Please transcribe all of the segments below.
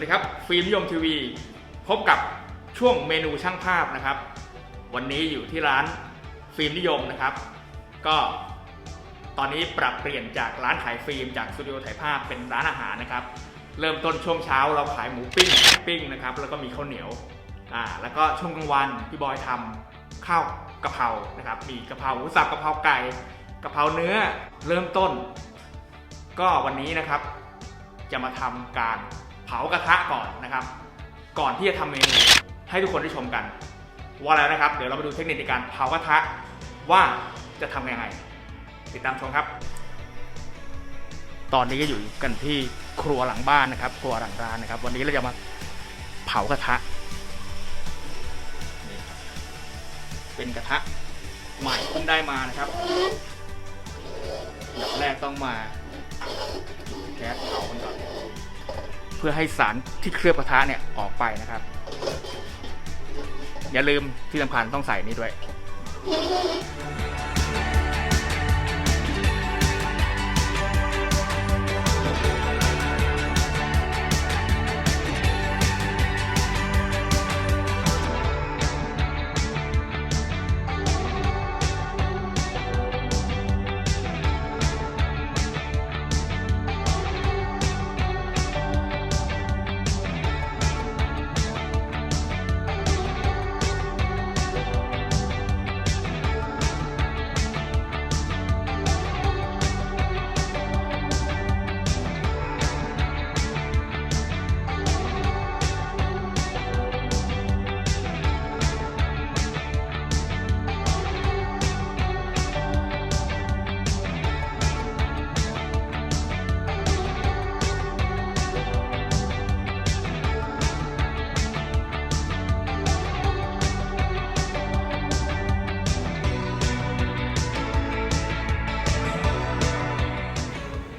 สวัสดีครับ ฟิล์มนิยมทีวี พบกับช่วงเมนูช่างภาพนะครับ วันนี้อยู่ที่ร้านฟิล์มนิยมนะครับ ก็ตอนนี้ปรับเปลี่ยนจากร้านขายฟิล์มจากสตูดิโอถ่ายภาพเป็นร้านอาหารนะครับ เริ่มต้นช่วงเช้าเราขายหมูปิ้งปิ้งนะครับ แล้วก็มีข้าวเหนียวอ่าแล้วก็ช่วงกลางวันพี่บอยทำข้าวกะเพรานะครับ มีกะเพราหมูสับกะเพราไก่กะเพราเนื้อเริ่มต้น ก็วันนี้นะครับจะมาทำการ เผากระทะก่อนนะครับ ก่อนที่จะทำเมนูให้ทุกคนได้ชมกัน ว่าแล้วนะครับ เดี๋ยวเรามาดูเทคนิคในการเผากระทะว่าจะทำยังไง ติดตามชมครับ ตอนนี้ก็อยู่กันที่ครัวหลังบ้านนะครับ ครัวหลังร้านนะครับ วันนี้เราจะมาเผากระทะเป็นกระทะใหม่เพิ่งได้มานะครับอย่างแรกต้องมาแก๊สเผามันก่อน เพื่อให้สารที่เคลือบกระทะเนี่ยออกไปนะครับ อย่าลืมที่สำคัญต้องใส่นี่ด้วย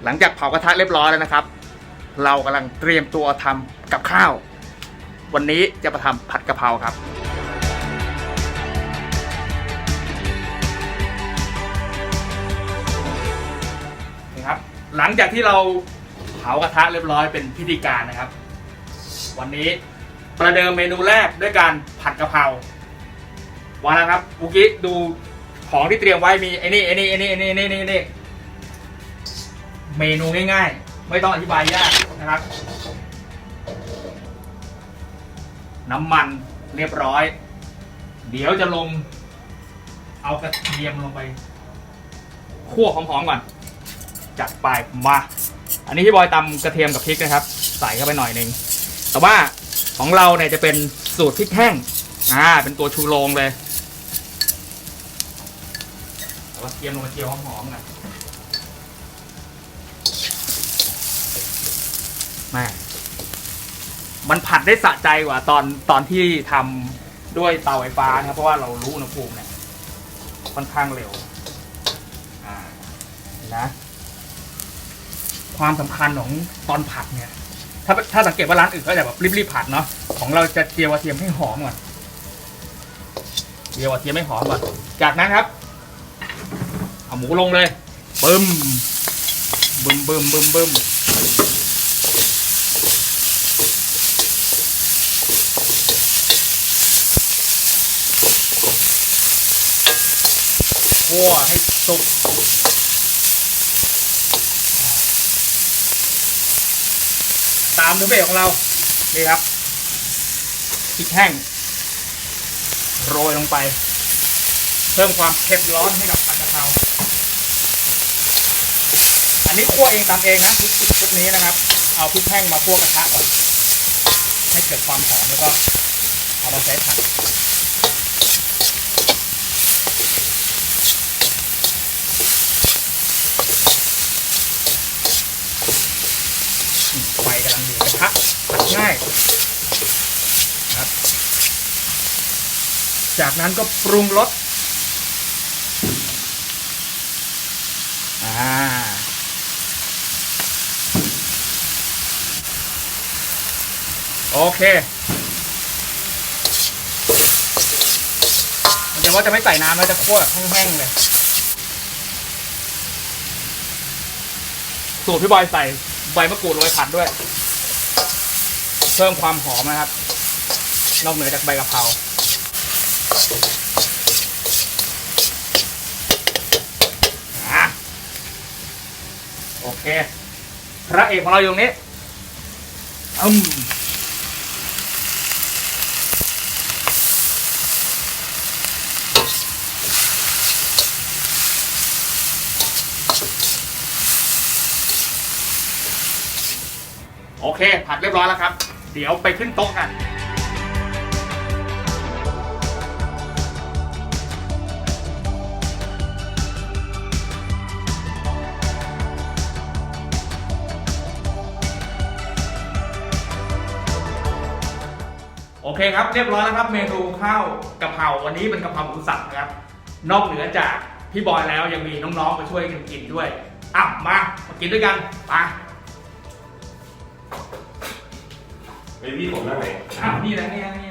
หลังจากเผากระทะเรียบร้อยแล้วนะครับ เรากำลังเตรียมตัวทำกับข้าว วันนี้จะมาทำผัดกะเพราครับ นี่ครับ หลังจากที่เราเผากระทะเรียบร้อยเป็นพิธีการนะครับ วันนี้ประเดิมเมนูแรกด้วยการผัดกะเพราวันนะครับอุกิดูของที่เตรียมไว้มีไอ้นี่ไอ้นี่ไอ้นี่ไอ้นี่ไอ้นี่ไอ้นี่ เมนูง่ายๆ ไม่ต้องอธิบายยากนะครับ น้ำมันเรียบร้อย เดี๋ยวจะลง เอากระเทียมลงไปคั่วหอมๆก่อน จัดไปมา อันนี้พี่บอยตำกระเทียมกับพริกนะครับ ใส่เข้าไปหน่อยหนึ่งแต่ว่าของเราเนี่ยจะเป็นสูตรพริกแห้งอ่าเป็นตัวชูโรงเลยเอากระเทียมลงมาเจียวหอมๆหน่ แม่มันผัดได้สะใจกว่าตอนตอนที่ทำด้วยเตาไฟฟ้านะครับ เพราะว่าเรารู้อุณหภูมิเนี่ยค่อนข้างเร็วอ่านะความสำคัญของตอนผัดเนี่ย ถ้าถ้าสังเกตว่าร้านอื่นก็จะแบบรีบๆผัดเนาะของเราจะเจียวกระเทียมให้หอมก่อนเจียวกระเทียมให้หอมก่อนจากนั้นครับ เอาหมูลงเลยบึ้มบึ้มบึ้มบึ้มบึ้ม คั่วให้สุกตามด้วยเบของเรานี่ครับพริกแห้งโรยลงไป เพิ่มความเผ็ดร้อนให้กับผัดกะเพราอันนี้คั่วเองตามเองนะพริกชุดนี้นะครับ เอาพริกแห้งมาคั่วกระทะก่อนให้เกิดความหอมแล้วก็เอามาใช้ผัด ไฟกำลังดีกระทะง่ายครับ จากนั้นก็ปรุงรสอ่าโอเคมันจะว่าจะไม่ใส่น้ำแล้วจะคั่วแบบแห้งๆเลย สูตรพี่บอยใส่ใบมะกรูดโรยผัดด้วย เพิ่มความหอมนะครับ นอกเหนือจากใบกะเพราอะ โอเค พระเอกของเราอยู่ตรงนี้อืมโอเค ผัดเรียบร้อยแล้วครับ เดี๋ยวไปขึ้นโต๊ะกัน เคครับเรียบร้อยแล้วครับเมนูข้าวกะเพราวันนี้เป็นกะเพราหมูสับนะครับ นอกเหนือจากพี่บอยแล้วยังมีน้องๆมาช่วยกันกินด้วยอะมามากินด้วยกันไปเป็นพี่ผมนั่งไหนอ้าวนี่นะเนี่ยเนี่ย